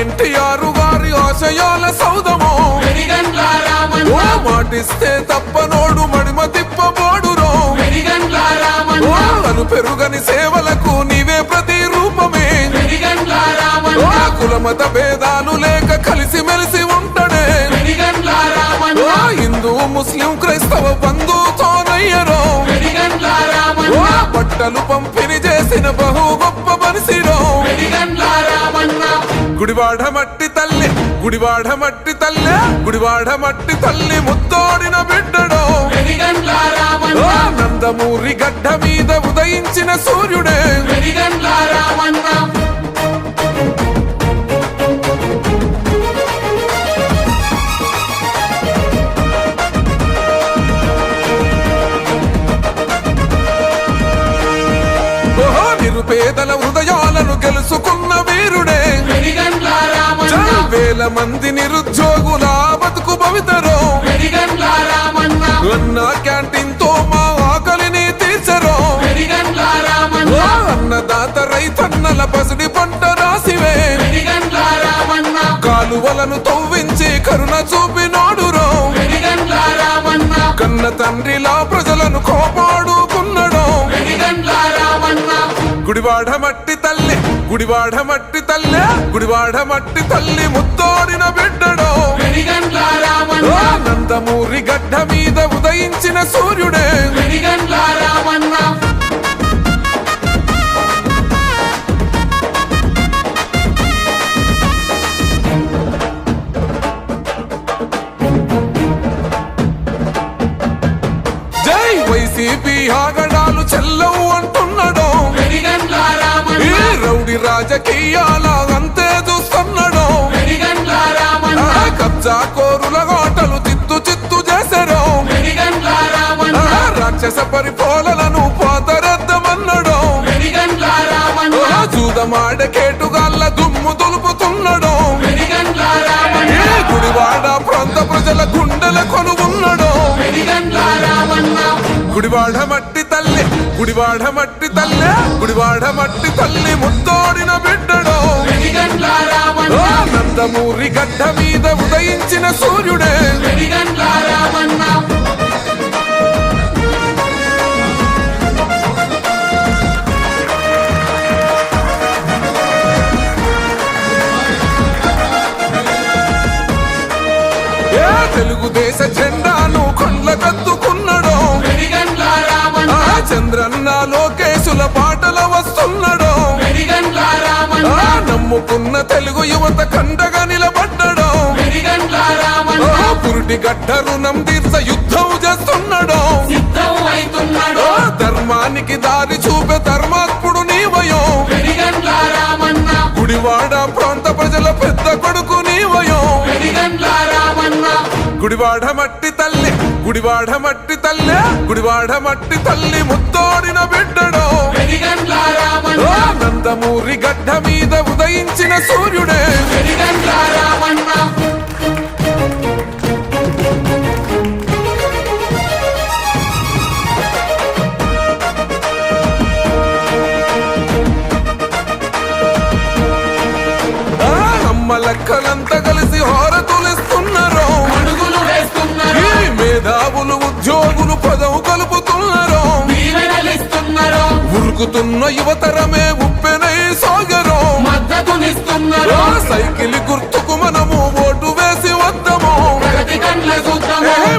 ఎన్టీఆర్ గారి ఆశయాల సౌదమో మాటిస్తే తప్పనోడు మడిమ తిప్పబోడురో వెలిగండ్ల ఓ రామన్న. అను పెరుగని సేవలకు నీవే ప్రతి రూపమే. రామన్న. కులమత భేదాలు లేక కలిసి మెలిసి ఉంటడే హిందూ ముస్లిం క్రైస్తవ బంధుతోనయ్యరో బట్టలు పంపిణీ చేసిన బహు గొప్ప రామన్న. గుడివాడ మట్టి తల్లి గుడివాడ మట్టి తల్లి గుడివాడ మట్టి తల్లి ముత్తోడిన బిడ్డడో. నందమూరి గడ్డ మీద ఉదయించిన సూర్యుడే. వెలిగండ్ల నిరుపేదల హృదయాలను గెలుసుకు వేల మంది నిరుద్యోగుల బతుకు భవితరో. అన్న క్యాంటీన్తో మా ఆకలిని తీర్చరో. అన్నదాత రైతన్నల పసిడి పంట రాసివే. కాలువలను తవ్వించి కరుణ చూపినాడురో కన్న తండ్రిలా ప్రజలను కోపాడుకున్నడో. గుడివాడ మట్టి తల్లి గుడివాడ మట్టి తల్లి గుడివాడ మట్టి తల్లి ముత్తోడిన ఉదయించిన సూర్యుడే. జై వైసీపీ ఆగడాలు చెల్లవు అంటున్నాడో. రౌడి రాజకీయాల ఆ పోలలను పరిపాలనను పాతరద్దమన్నాడో కేటుగాళ్ళ దుమ్ము దులుపుతున్నాడో గుడివాడ ప్రాంత ప్రజల గుండెల కొనుగున్నాడో గుడివాడ మట్టి తల్లి గుడివాడ మట్టి తల్లి గుడివాడ మట్టి తల్లి ముత్తోడిన బిడ్డడం. నందమూరి గడ్డ మీద ఉదయించిన సూర్యుడే. తెలుగుదేశ జెండాను కొండ్ల కత్తుకున్నాడో చంద్రన్న లోకేశుల పాటల వస్తున్నాడో. నమ్ముకున్న తెలుగు యువత కండగా నిలబడ్డాడో. పురుటి గడ్డ రుణం తీర్చ యుద్ధం చేస్తున్నాడో. ధర్మానికి దారి చూపే ధర్మాత్ముడు నీవయో. గుడివాడ ప్రాంత ప్రజల పెద్ద కొడుకు నీవయో. గుడివాడ మట్టి తల్లి గుడివాడ మట్టి తల్లి గుడివాడ మట్టి తల్లి ముత్తోడిన బిడ్డడో. నందమూరి గడ్డ మీద ఉదయించిన సూర్యుడే. అమ్మ రామన్న కలిసి హోర ఉరుకుతున్న యువతరమే ఉప్పెనై సాగరు. మద్దతునిస్తున్నారు సైకిల్ గుర్తుకు మనము ఓటు వేసి వద్దాము.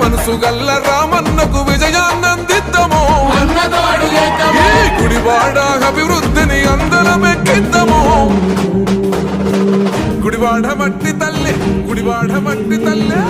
మనసు గల్ల రామన్నకు విజయాన్నందిద్దాము. గుడివాడ అభివృద్ధిని అందరం ఎక్కిద్దాము గుడివాడ మట్టి తల్లి గుడివాడ మట్టి తల్లి.